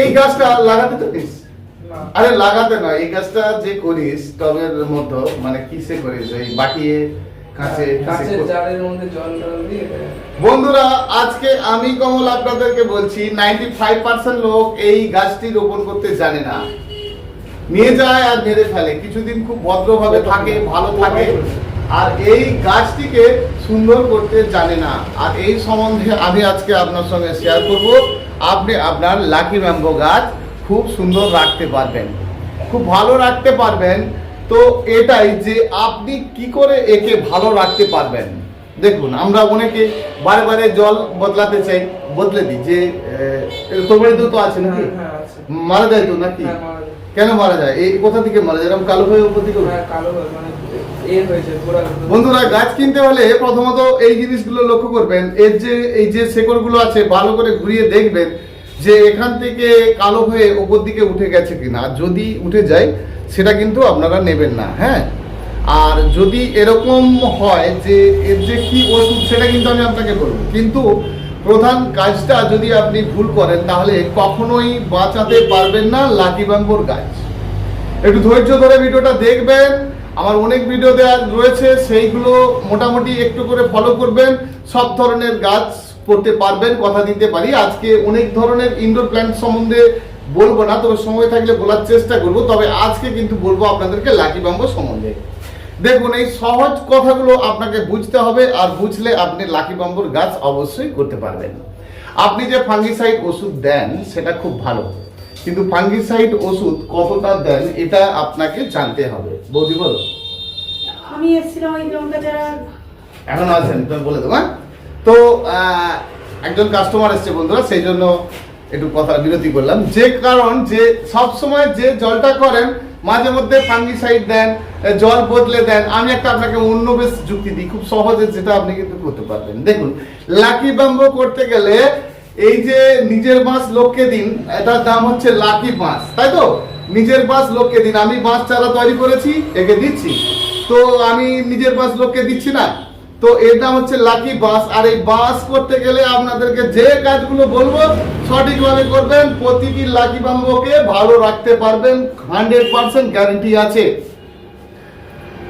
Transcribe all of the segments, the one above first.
এই গাছটা লাগাতে জানিস না। আরে লাগাতে নয় এই গাছটা যে করিস টবের মতো মানে কিসে করিস? ওই বাটিয়ে দিয়ে বন্ধুরা আজকে আমি কমল আপনাদেরকে বলছি নাইনটি ফাইভ পার্সেন্ট লোক এই গাছটি রোপণ করতে জানে না। নিয়ে যায় আর মেরে ফেলে। কিছুদিন খুব ভদ্রভাবে থাকে ভালো থাকে। আর এই গাছটিকে সুন্দর করতে জানে না। আর এই সম্বন্ধে আমি আজকে আপনার সঙ্গে শেয়ার করব। আপনি আপনার লাকি ম্যাম্বো গাছ খুব সুন্দর রাখতে পারবেন। খুব ভালো রাখতে পারবেন। তো এটাই যে আপনি কি করে একে ভালো রাখতে পারবেন। দেখুন আমরা অনেকে বারে বারে জল বদলাতে চাই বদলে দিই। যে তোমার তো আছে নাকি? হ্যাঁ, হ্যাঁ। মারা যায় তো নাকি? হ্যাঁ। কেন মারা যায়? এই কোথা থেকে মারা যায়? এরকম কালো হয়ে উপর দিকে কালো মানে বন্ধুরা, গাছ কিনতে হলে প্রথমত এই জিনিসগুলো লক্ষ্য করবেন। এর যে, এই যে শেকড়গুলো আছে, ভালো করে ঘুরিয়ে দেখবেন যে এখান থেকে কালো হয়ে ওপর দিকে উঠে গেছে কিনা। যদি উঠে যায়, সেটা কিন্তু আপনারা নেবেন না হ্যাঁ? আর যদি এরকম হয় যে, এর যে কি ওষুধ, সেটা কিন্তু আমি আপনাকে বলব। কিন্তু প্রধান কাজটা যদি আপনি ভুল করেন, তাহলে কখনোই বাঁচাতে পারবেন না লাকি বাম্বুর গাছ। একটু ধৈর্য ধরে ভিডিওটা দেখবেন। আমার অনেক ভিডিও দেওয়া রয়েছে, সেইগুলো মোটামুটি একটু করে ফলো করবেন। সব ধরনের গাছ করতে পারবেন, কথা দিতে পারি। আজকে অনেক ধরনের ইনডোর প্ল্যান্ট সম্বন্ধে বলব না, তবে সময় থাকলে বলার চেষ্টা করব। তবে আজকে কিন্তু বলব আপনাদেরকে লাকি বাম্বো সম্বন্ধে। দেখুন, এই সহজ কথাগুলো আপনাকে বুঝতে হবে, আর বুঝলে আপনি লাকি বাম্বুর গাছ অবশ্যই করতে পারবেন। আপনি যে ফাঙ্গিসাইড ওষুধ দেন, সেটা খুব ভালো। কিন্তু ফাঙ্গিসাইড ওষুধ কতটা দেন এটা আপনাকে জানতে হবে। বৌদি বলো। আমি এসেছিলাম ওই লঙ্কা যারা এখন আছেন তুমি বলে দেবো হ্যাঁ? তো একজন কাস্টমার এসছে বন্ধুরা সেই জন্য একটু কথা বিরতি করলাম। যে কারণ যে সব সময় যে জলটা করেন মাঝে মধ্যে ফাঙ্গিসাইড দেন জল বদলে দেন আমি একটা আপনাকে অন্য বেশ যুক্তি দিই খুব সহজে যেটা আপনি কিন্তু করতে পারবেন। দেখুন লাকি বাম্বো করতে গেলে এই যে নিজের বাঁশ লোককে দিন, এটার দাম হচ্ছে লাকি বাঁশ তাই তো? নিজের বাঁশ লোককে দিন, আমি বাস চারা তৈরি করেছি, একে দিচ্ছি। তো আমি নিজের বাঁশ লোককে দিচ্ছি না। তো এর এটা হচ্ছে লাকি বাস, আর এই বাস করতে গেলে আপনাদেরকে যে কাজগুলো বলব, সঠিকভাবে করবেন, প্রতিটি লাকি বাম্বুকে ভালো রাখতে পারবেন হান্ড্রেড পার্সেন্ট গ্যারেন্টি আছে।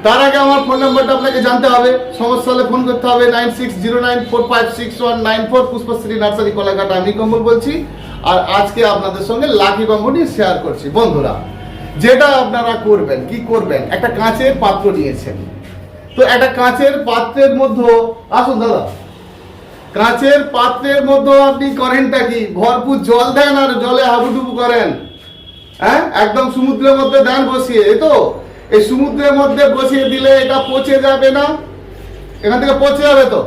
তার আগে আমার ফোন নাম্বারটা আপনাকে জানতে হবে। সমস্যা হলে ফোন করতে হবে nine six zero nine four five six one nine four Pushpashree nursery, Kolaghat, আমি কমল বলছি। আর আজকে আপনাদের সঙ্গে লাকি বাম্বু নিয়ে শেয়ার করছি। বন্ধুরা, যেটা আপনারা করবেন, কি করবেন? একটা কাঁচের পাত্র নিয়েছেন। তো একটা কাঁচের পাত্রের মধ্যে, আসুন দাদা, কাঁচের পাত্রের মধ্যে আপনি করেনটা কি? ভরপুর জল দেন আর জলে হাবুডুবু করেন। হ্যাঁ? একদম সমুদ্রের মধ্যে দেন বসিয়ে, এই তো? এই সমুদ্রের মধ্যে বসিয়ে দিলে এটা পচে যাবে না? এখান থেকে পচে যাবে তো?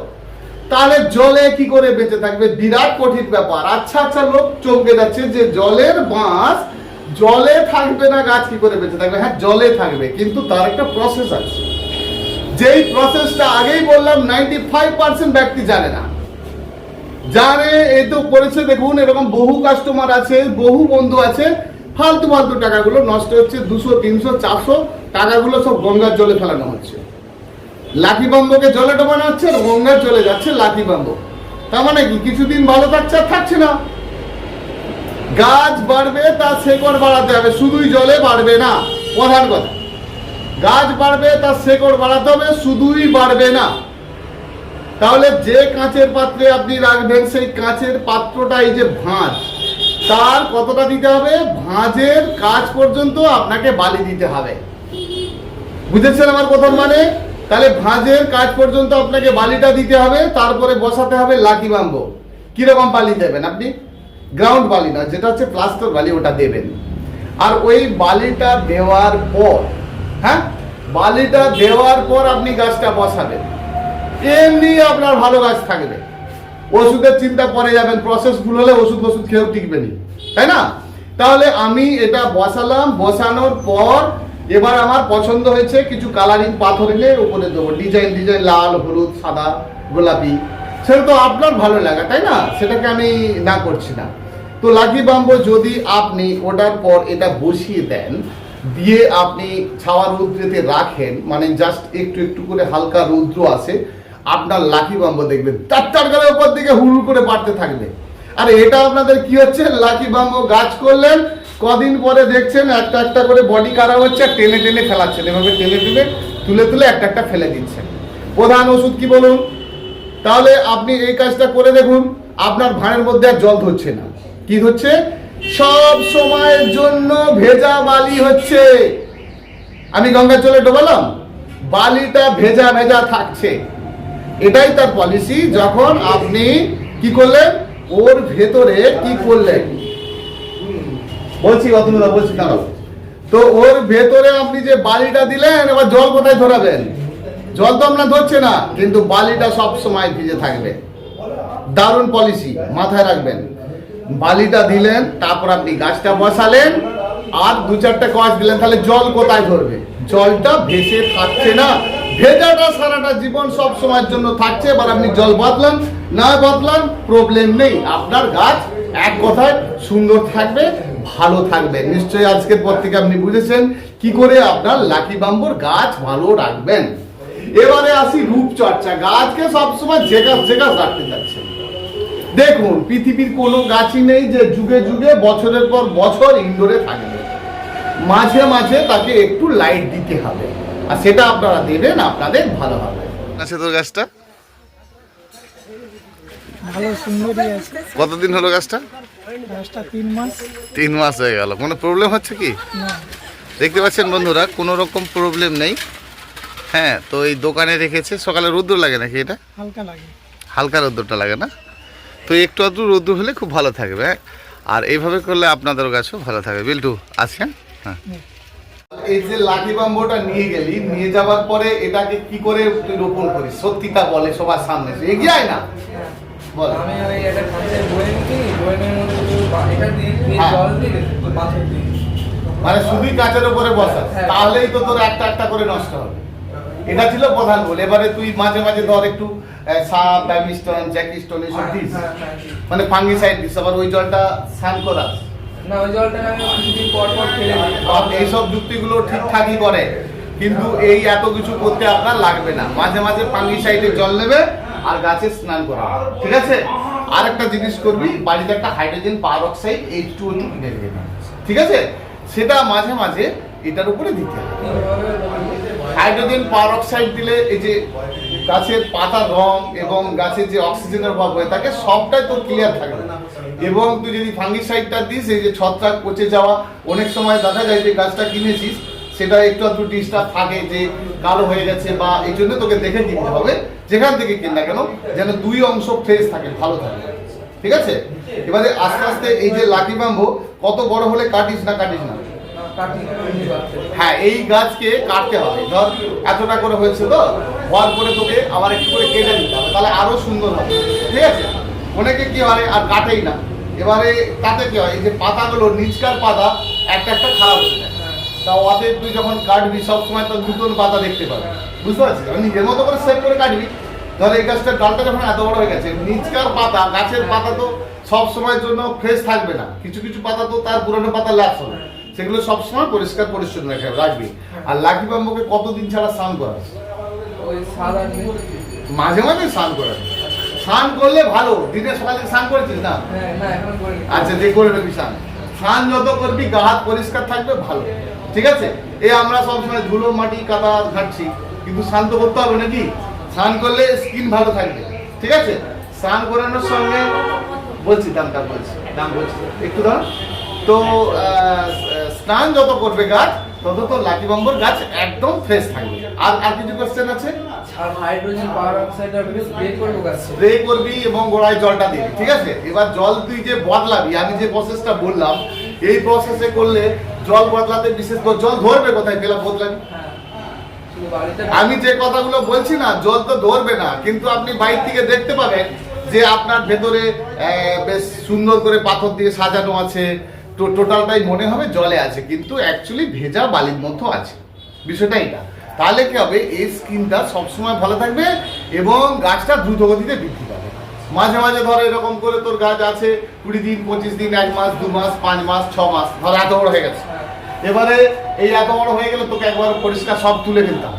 তাহলে জলে কি করে বেঁচে থাকবে? বিরাট কঠিন ব্যাপার। আচ্ছা আচ্ছা লোক চমকে যাচ্ছে যে জলের বাঁশ, জলে থাকবে না, গাছ কি করে বেঁচে থাকবে? হ্যাঁ জলে থাকবে, কিন্তু তার একটা প্রসেস আছে। যেই প্রসেসটা আগেই বললাম নাইনটি ফাইভ পার্সেন্ট ব্যক্তি জানে না। জানে এই তো করেছে, দেখুন, এরকম বহু কাস্টমার আছে, বহু বন্ধু আছে, ফালতু ফালতু টাকাগুলো নষ্ট হচ্ছে, দুশো, তিনশো, চারশো টাকাগুলো সব গঙ্গার জলে ফেলানো হচ্ছে। লাঠি বাম্বকে জলে ডোবানো হচ্ছে আর গঙ্গার জলে যাচ্ছে লাঠি বাম্বো। তার মানে কি? কিছুদিন ভালো থাকছে আর থাকছে না। গাছ বাড়বে তার শেকড় বাড়াতে হবে। শুধুই জলে বাড়বে না। প্রধান কথা, গাছ বাড়বে তার শেকড় বাড়াতে হবে, শুধুই বাড়বে না। তাহলে যে কাঁচের পাত্রে আপনি রাখবেন, সেই কাঁচের পাত্রটা, এই যে ভাঁজ, তার কতটা দিতে হবে? ভাঁজের কাজ পর্যন্ত আপনাকে বালি দিতে হবে। বুঝেছেন আমার কথার মানে? তাহলে ভাঁজের কাজ পর্যন্ত আপনাকে বালিটা দিতে হবে, তারপরে বসাতে হবে লাকি বাম্বো। কীরকম বালি দেবেন আপনি? গ্রাউন্ড বালি না, যেটা হচ্ছে প্লাস্টার বালি, ওটা দেবেন। আর ওই বালিটা দেওয়ার পর হ্যাঁ? বালিটা দেওয়ার পর আপনি গাছটা বসাবেন। এমনি আপনার ভালো গাছ থাকবে। ওষুধের চিন্তা পরে যাবেন প্রসেস ভুল হলে ওষুধ ওষুধ খেয়েও টিকবে নি। তাই না? তাহলে আমি এটা বসালাম, বসানোর পর এবার আমার পছন্দ হয়েছে কিছু কালারিং পাথর এনে উপরে দেবো। ডিজাইন ডিজাইন লাল, হলুদ, সাদা, গোলাপি। সেটা তো আপনার ভালো লাগা, তাই না? সেটাকে আমি না করছি না। তো লাকি বাম্বো যদি আপনি ওটার পর এটা বসিয়ে দেন, দিয়ে আপনি ছাওয়া রৌদ্রেতে রাখেন মানে জাস্ট একটু একটু করে হালকা রৌদ্র আসে, আপনার লাকি বাম্বো দেখবেন, তার তার করে উপর দিকে হুড় করে বাড়তে থাকবে। আরে এটা আপনাদের কি হচ্ছে? লাকি বাম্বো গাছ করলেন কদিন পরে দেখছেন একটা একটা করে বডি খারাপ হচ্ছে, টেনে টেনে ফেলাচ্ছেন। এভাবে টেনে টেনে, তুলে তুলে একটা একটা ফেলে দিচ্ছেন। প্রধান ওষুধ কি বলুন? তাহলে আপনি এই কাজটা করে দেখুন, আপনার ভাঁড়ের মধ্যে আর জল ধরছে না। কি হচ্ছে সব সময়ের জন্য ভেজা বালি হচ্ছে। আমি গঙ্গা চলে ডোবালাম, বালিটা ভেজা ভেজা থাকছে। এটাই তার পলিসি যখন আপনি কি করলেন? ওর ভেতরে কি করলেন? বলছি অতনুদা বলছি, দাঁড়াও। তো ওর ভেতরে আপনি যে বালিটা দিলেন, এবার জল কোথায় ধরাবেন? জল তো আপনার ধরছে না, কিন্তু বালিটা সব সময় ভিজে থাকবে। দারুণ পলিসি মাথায় রাখবেন। বালিটা দিলেন, তারপর আপনি গাছটা বসালেন, আর দু চারটা গাছ দিলেন, তাহলে জল কোথায় ধরবে? জলটা ভেসে থাকছে না। ভেজাটা সারাটা জীবন সব সময়ের জন্য থাকছে, এবার আপনি জল বদলান না বদলান প্রবলেম নেই। আপনার গাছ এক কথায় সুন্দর থাকবে ভালো থাকবেন নিশ্চয়ই আজকের পর থেকে আপনি বুঝেছেন কি করে আপনার লাকি বাম্বুর গাছ ভালো রাখবেন। এবারে আসি রূপচর্চা। গাছকে সবসময় জেগাস জেগাস রাখতে চাচ্ছেন দেখুন পৃথিবীর কোনো গাছই নেই যে যুগে যুগে বছরের পর বছর ইনডোরে থাকবে। মাঝে মাঝে তাকে একটু লাইট দিতে হবে। আর সেটা আপনারা দেবেন আপনাদের ভালো হবে। আছে তোর গাছটা? ভালো সুন্দরই আছে। কতদিন হলো গাছটা? গাছটা তিন মাস। তিন মাস হয়ে গেল। কোনো প্রবলেম হচ্ছে কি? দেখতে পাচ্ছেন বন্ধুরা কোনো রকম প্রবলেম নেই। হ্যাঁ তো এই দোকানে রেখেছে। সকালে রোদ্দুর লাগে নাকি এটা? হালকা লাগে। হালকা রোদ্দুরটা লাগে না? তো একটু আধটু রোদ্দুর হলে খুব ভালো থাকবে হ্যাঁ? আর এইভাবে করলে আপনাদের গাছও ভালো থাকবে। বিল্টু আছেন হ্যাঁ? এই যে লাঠি বাম্বোটা নিয়ে গেলি নিয়ে যাওয়ার পরে এটাকে কি করে রোপণ করিস? সত্যিটা বলে সবার সামনে। এগিয়ে না। আমি ওই একটা কাঁচের বয়াম কিনি বয়ামের মধ্যে এটা দিয়ে হ্যাঁ। জল দিই পাথর দিই মানে শুধুই কাঁচের উপরে বসা। হ্যাঁ। তাহলেই তো তোর একটা একটা করে নষ্ট হবে। এটা ছিল প্রধান গোল এবারে তুই মাঝে মাঝে ধর একটু সাপ ব্যামিস্টন জ্যাকিস্টন এসব হ্যাঁ, দিস। হ্যাঁ, হ্যাঁ। মানে ফাঙ্গিসাইড দিস। আবার ওই জলটা স্নান করাস। না ওই জলটা আমি পর পর ফেলে আর এইসব যুক্তিগুলো ঠিকঠাকই করে। কিন্তু এই এত কিছু করতে আপনার লাগবে না। মাঝে মাঝে ফাঙ্গিসাইডে জল নেবে আর গাছে স্নান করা ঠিক আছে? আর একটা জিনিস করবি, বাড়িতে একটা hydrogen peroxide H two কিনে নেবে ঠিক আছে? সেটা মাঝে মাঝে এটার উপরে দিতে হবে। হাইড্রোজেন পার অক্সাইড দিলে এই যে গাছের পাতার রং এবং গাছের যে অক্সিজেনের অভাব হয়ে থাকে, সবটাই তোর ক্লিয়ার থাকবে। এবং তুই যদি ফাঙ্গিসাইডটা দিস, এই যে ছত্রাক পচে যাওয়া, অনেক সময় দেখা যায় যে গাছটা কিনেছিস সেটা একটু একটু ডিস্টার্ব থাকে যে কালো হয়ে গেছে বা এই জন্য তোকে দেখে কিনতে হবে যেখান থেকে কিন না কেন যেন দুই অংশ ফ্রেশ থাকে ভালো থাকে। ঠিক আছে? এবারে আস্তে আস্তে এই যে লাকি বাম্বো কত বড় হলে কাটিস না কাটিস না। হ্যাঁ এই গাছকে কাটতে হবে। ধর এতটা করে হয়েছে তো হওয়ার পরে তোকে আবার একটু করে কেটে দিতে হবে তাহলে আরও সুন্দর হবে। ঠিক আছে? অনেকে কি হয় আর কাটেই না। এবারে তাতে কি হয় এই যে পাতাগুলো নিচকার পাতা একটা একটা খারাপ হয়ে যায়। তা ওতে তুই যখন কাটবি সবসময় তো নতুন পাতা দেখতে পাবি। বুঝতে পারছিস? আমি নিজের মতো করে সেভ করে কাটবি। ধর এই গাছটার ডালটা যখন এত বড় হয়ে গেছে নিচকার পাতা গাছের পাতা তো সব সময়ের জন্য ফ্রেশ থাকবে না। কিছু কিছু পাতা তো তার পুরনো পাতা ল্যাপস হবে। সেগুলো সবসময় পরিষ্কার পরিচ্ছন্ন রেখে রাখবি। আর লাকি বাম্বুকে কতদিন ছাড়া স্নান করাস? ওই মাঝে মাঝে স্নান করাস। স্নান করলে ভালো। দিনে সকালে স্নান করেছিস না? হ্যাঁ করি আচ্ছা যে করে নেবি স্নান। স্নান যত করবি গা হাত পরিষ্কার থাকবে ভালো। ঠিক আছে? এ আমরা সবসময় ধুলো মাটি কাদা ঘাটছি। কিন্তু স্নান তো করতে হবে নাকি? স্নান করলে স্কিন ভালো থাকবে। ঠিক আছে? স্নান করানোর সঙ্গে বলছি দামটা বলছি দাম বলছি। একটু দাম। তো স্নান যত করবে গাছ তত তো লাকি বম্বর গাছ একদম ফ্রেশ থাকবে। আর আর কিছু কোশ্চেন আছে? হাইড্রোজেন পাওয়ার অক্সাইড স্প্রে করব গাছে। স্প্রে করবি এবং গোড়ায় জলটা দিবি ঠিক আছে? এবার জল তুই যে বদলাবি আমি যে প্রসেসটা বললাম এই প্রসেসে করলে জল বদলাতে বিশেষ করে, জল ধরবে কোথায়? শুধু বাড়িতে আমি যে কথাগুলো বলছি না, জল তো ধরবে না, কিন্তু আপনি বাইর থেকে দেখতে পাবেন যে আপনার ভেতরে বেশ সুন্দর করে পাথর দিয়ে সাজানো আছে। তো টোটালটাই মনে হবে জলে আছে, কিন্তু অ্যাকচুয়ালি ভেজা বালির মধ্যে আছে। বিষয়টাই না তাহলে কি হবে? এই স্কিনটা সবসময় ভালো থাকবে এবং গাছটা দ্রুত গতিতে বৃদ্ধি মাঝে মাঝে ধর এরকম করে তোর গাছ আছে কুড়ি দিন, পঁচিশ দিন, এক মাস, দু মাস, পাঁচ মাস, ছ মাস, ধর এত বড় হয়ে গেছে। এবারে এই এত বড় হয়ে গেলে তোকে একবার পরিষ্কার সব তুলে ফেলতাম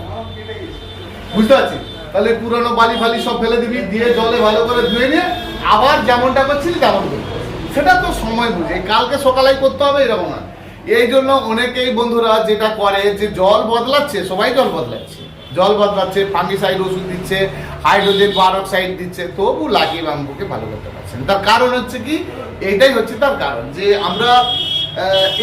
বুঝতে পারছিস তাহলে পুরনো বালি ফালি সব ফেলে দিবি, দিয়ে জলে ভালো করে ধুয়ে নিয়ে আবার যেমনটা করছিলি তেমন করবি সেটা তো সময় বুঝে। কালকে সকালেই করতে হবে, এরকম না এই জন্য অনেকেই বন্ধুরা যেটা করে, যে জল বদলাচ্ছে, সবাই জল বদলাচ্ছে। জল বদলাচ্ছে ফাঙ্গিসাইড ওষুধ দিচ্ছে হাইড্রোজেন পারক্সাইড দিচ্ছে, তবু লাগিয়ে বাম্বুকে ভালো করতে পারছেন তার কারণ হচ্ছে কি? এইটাই হচ্ছে তার কারণ যে আমরা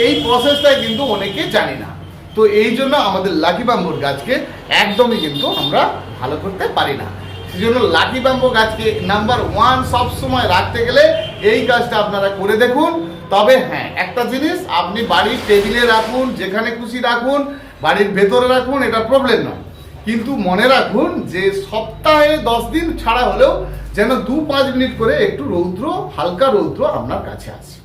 এই প্রসেসটাই কিন্তু অনেকে জানি না। তো এই জন্য আমাদের লাকি বাম্বুর গাছকে একদমই কিন্তু আমরা ভালো করতে পারি না। সেই জন্য লাকি বাম্বু গাছকে নাম্বার ওয়ান সবসময় রাখতে গেলে এই কাজটা আপনারা করে দেখুন। তবে হ্যাঁ একটা জিনিস, আপনি বাড়ির টেবিলে রাখুন, যেখানে খুশি রাখুন, বাড়ির ভেতরে রাখুন, এটা প্রবলেম নয়। কিন্তু মনে রাখুন যে সপ্তাহে দশ দিন ছাড়া হলেও যেন দু পাঁচ মিনিট করে একটু রৌদ্র, হালকা রৌদ্র আপনার কাছে আসে।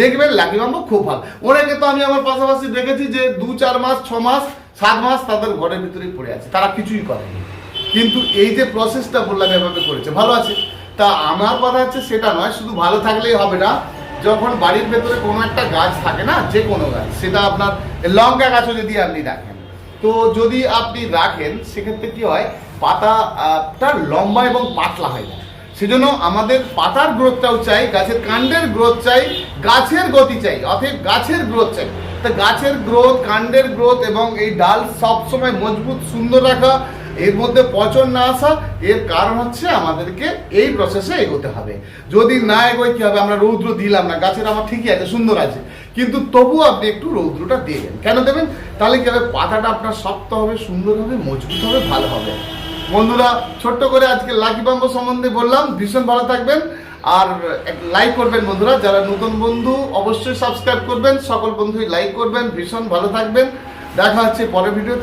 দেখবেন লাকি বাম্বু খুব ভালো। অনেকে তো আমি আমার পাশাপাশি দেখেছি যে দু, চার মাস, ছ মাস, সাত মাস তাদের ঘরের ভিতরেই পড়ে আছে। তারা কিছুই করেনি কিন্তু এই যে প্রসেসটা বললাম এভাবে করেছে, ভালো আছে। তা আমার কথা হচ্ছে সেটা নয়, শুধু ভালো থাকলেই হবে না, যখন বাড়ির ভেতরে কোনো একটা গাছ থাকে না যে কোনো গাছ, সেটা আপনার লঙ্কা গাছও যদি আপনি রাখেন তো যদি আপনি রাখেন, সেক্ষেত্রে কি হয় পাতাটা লম্বা এবং পাতলা হয়ে যায়। সেজন্য আমাদের পাতার গ্রোথটাও চাই, গাছের কাণ্ডের গ্রোথ চাই, গাছের গতি চাই, অতএব গাছের গ্রোথ চাই। তা গাছের গ্রোথ, কাণ্ডের গ্রোথ এবং এই ডাল সবসময় মজবুত, সুন্দর রাখা, এর মধ্যে পচন না আসা, এর কারণ হচ্ছে আমাদেরকে এই প্রসেসে এগোতে হবে। যদি না এগোয়, কি হবে? আমরা রৌদ্র দিলাম না, গাছের আমার ঠিকই আছে, সুন্দর আছে। কিন্তু তবু আপনি একটু রৌদ্রটা দেবেন কেন দেবেন? তাহলে কি হবে? পাতাটা আপনার শক্ত হবে, সুন্দর হবে, মজবুত হবে, ভালো হবে। বন্ধুরা, ছোট্ট করে আজকে লাকি বাম্ব সম্বন্ধে বললাম। ভীষণ ভালো থাকবেন। আর লাইক করবেন বন্ধুরা। যারা নতুন বন্ধু, অবশ্যই সাবস্ক্রাইব করবেন। সকল বন্ধুই লাইক করবেন। ভীষণ ভালো থাকবেন। দেখা হচ্ছে পরের ভিডিওতে